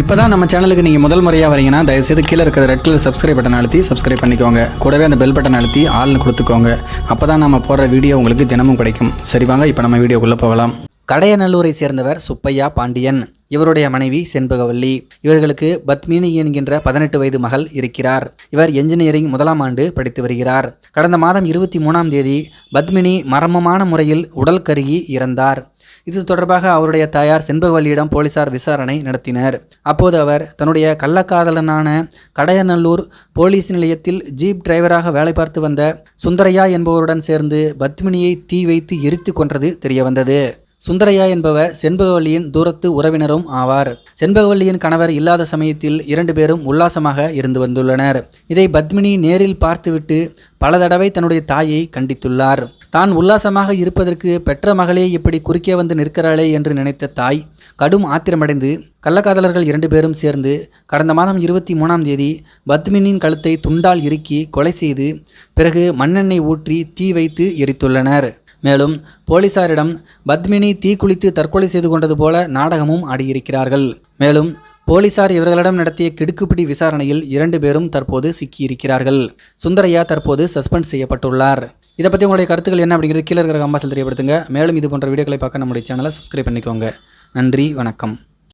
இப்போ தான் நம்ம சேனலுக்கு நீங்கள் முதல் முறையாக வரீங்கன்னா தயவுசெய்து கீழே இருக்கிற ரெட் கலர் சப்ஸ்கிரைப் பட்டன் அழுத்தி சப்ஸ்கிரைப் பண்ணிக்கோங்க. கூடவே அந்த பெல் பட்டன் அழுத்தி ஆள்னு கொடுத்துக்கோங்க. அப்போ தான் நம்ம போடுற வீடியோ உங்களுக்கு தினமும் கிடைக்கும். சரி வாங்க இப்போ நம்ம வீடியோக்குள்ளே போகலாம். கடையநல்லூரை சேர்ந்தவர் சுப்பையா பாண்டியன். இவருடைய மனைவி செண்பகவல்லி. இவர்களுக்கு பத்மினி என்கின்ற பதினெட்டு வயது மகள் இருக்கிறார். இவர் என்ஜினியரிங் முதலாம் ஆண்டு படித்து வருகிறார். கடந்த மாதம் இருபத்தி மூணாம் தேதி பத்மினி மர்மமான முறையில் உடல் கருகி இறந்தார். இது தொடர்பாக அவருடைய தாயார் செண்பகவல்லியிடம் போலீசார் விசாரணை நடத்தினர். அப்போது அவர் தன்னுடைய கள்ளக்காதலனான கடையநல்லூர் போலீஸ் நிலையத்தில் ஜீப் டிரைவராக வேலை பார்த்து வந்த சுந்தரையா என்பவருடன் சேர்ந்து பத்மினியை தீ வைத்து எரித்து கொன்றது தெரியவந்தது. சுந்தரையா என்பவர் செண்பகவல்லியின் தூரத்து உறவினரும் ஆவார். செண்பகவல்லியின் கணவர் இல்லாத சமயத்தில் இரண்டு பேரும் உல்லாசமாக இருந்து வந்துள்ளனர். இதை பத்மினி நேரில் பார்த்துவிட்டு பல தடவை தன்னுடைய தாயை கண்டித்துள்ளார். தான் உல்லாசமாக இருப்பதற்கு பெற்ற மகளே இப்படி குறுக்கே வந்து நிற்கிறாளே என்று நினைத்த தாய் கடும் ஆத்திரமடைந்து கள்ளக்காதலர்கள் இரண்டு பேரும் சேர்ந்து கடந்த மாதம் இருபத்தி மூணாம் தேதி பத்மினியின் கழுத்தை துண்டால் இறுக்கி கொலை செய்து பிறகு மண்ணெண்ணெய் ஊற்றி தீ வைத்து எரித்துள்ளனர். மேலும் போலீசாரிடம் பத்மினி தீக்குளித்து தற்கொலை செய்து கொண்டது போல நாடகமும் ஆடியிருக்கிறார்கள். மேலும் போலீசார் இவர்களிடம் நடத்திய கிடுக்குப்பிடி விசாரணையில் இரண்டு பேரும் தற்போது சிக்கியிருக்கிறார்கள். சுந்தரையா தற்போது சஸ்பெண்ட் செய்யப்பட்டுள்ளார். இதை பற்றி உங்களுடைய கருத்துக்கள் என்ன அப்படிங்கிறது கீழே இருக்கிற கம்பாசல் தெரியப்படுத்துங்க. மேலும் இது போன்ற வீடியோக்களை பார்க்க நம்முடைய சேனலை சப்ஸ்கிரைப் பண்ணிக்கோங்க. நன்றி வணக்கம்.